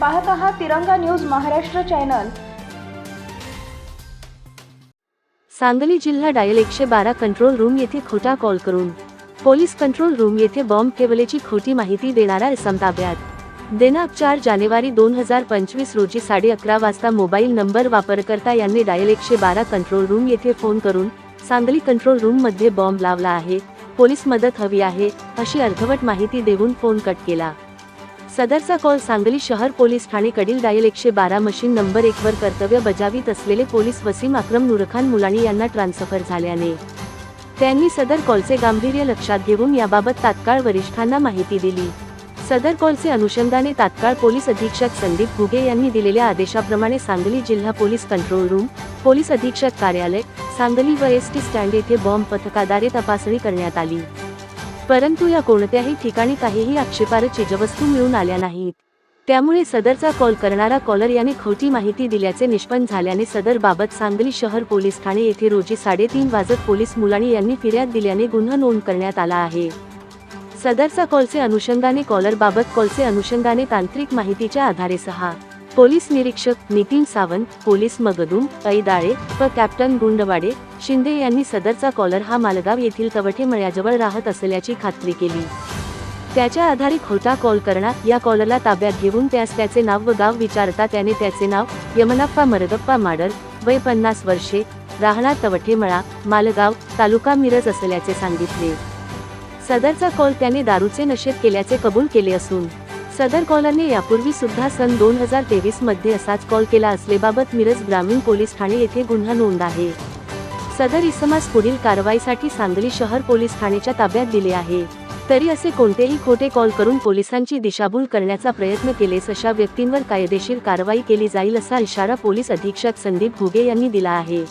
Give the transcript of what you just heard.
पाहत आहात तिरंगा न्यूज महाराष्ट्र चॅनल. सांगली जिल्हा डायल एकशे बारा कंट्रोल रूम येथे खोटा कॉल करून. पोलीस कंट्रोल रूम येथे बॉम्ब केवलेची खोटी माहिती देणारा इसम ताब्यात. दिनांक चार जानेवारी दोन हजार पंचवीस रोजी साडे अकरा वाजता मोबाईल नंबर वापरकर्ता यांनी डायल एकशे बारा कंट्रोल रूम येथे फोन करून सांगली कंट्रोल रूममध्ये बॉम्ब लावला आहे पोलीस मदत हवी आहे अशी अर्धवट माहिती देऊन फोन कट केला. सदरचा कॉल सांगली शहर पोलीस ठाणेकडील डायल एकशे बारा मशीन नंबर एक वर कर्तव्य बजावित असलेले पोलीस वसीम अक्रम नुरखान मुलानी यांना ट्रान्सफर झाल्याने. त्यांनी सदर कॉलचे गांभीर्य लक्षात घेऊन याबाबत तात्काळ वरिष्ठांना माहिती दिली. सदर कॉलचे अनुषंगाने तात्काळ पोलीस अधीक्षक संदीप घुगे यांनी दिलेल्या आदेशाप्रमाणे सांगली जिल्हा पोलीस कंट्रोल रूम पोलीस अधीक्षक कार्यालय सांगली व एस टी स्टँड येथे बॉम्ब पथकाद्वारे तपासणी करण्यात आली. परंतु या कोणत्याही ठिकाणी काहीही आक्षेपार्ह चीजवस्तू मिळून आल्या नाहीत. त्यामुळे सदरचा कॉल करणारा कॉलर याने खोटी माहिती दिल्याचे निष्पन्न झाल्याने सदर बाबत सांगली शहर पोलीस ठाणे येथे रोजी साडेतीन वाजत पोलीस मुलाणी यांनी फिर्याद दिल्याने गुन्हा नोंद करण्यात आला आहे. सदरचा कॉलचे अनुषंगाने कॉलर बाबत कॉलचे अनुषंगाने तांत्रिक माहितीच्या आधारे सहा. पोलीस निरीक्षक नितीन सावंत पोलीस मगदूम ऐदाळे व कॅप्टन गुंडवाडे शिंदे यांनी सदरचा कॉलर हा मालगाव येथील कवठे मळ्याजवळ राहत असल्याची खात्री केली. त्याच्या आधारे खोटा कॉल करणार या कॉलरला ताब्यात घेऊन त्यास त्याचे नाव व गाव विचारता त्याने त्याचे नाव यमनाप्पा मरगप्पा माडर वय पन्नास वर्षे राहणार तवठेमळा मालगाव तालुका मिरज असल्याचे सांगितले. सदरचा कॉल त्याने दारूचे नशेत केल्याचे कबूल केले असून सदर कॉलरने यापूर्वी सुद्धा सन दोन हजार तेवीसमध्ये असाच कॉल केला असलेबाबत मिरज ग्रामीण पोलीस ठाणे येथे गुन्हा नोंद आहे. सदर इसमास पुढील कारवाईसाठी सांगली शहर पोलीस ठाण्याच्या ताब्यात दिले आहे. तरी असे कोणतेही खोटे कॉल करून पोलिसांची दिशाभूल करण्याचा प्रयत्न केलेस अशा व्यक्तींवर कायदेशीर कारवाई केली जाईल असा इशारा पोलीस अधीक्षक संदीप घुगे यांनी दिला आहे.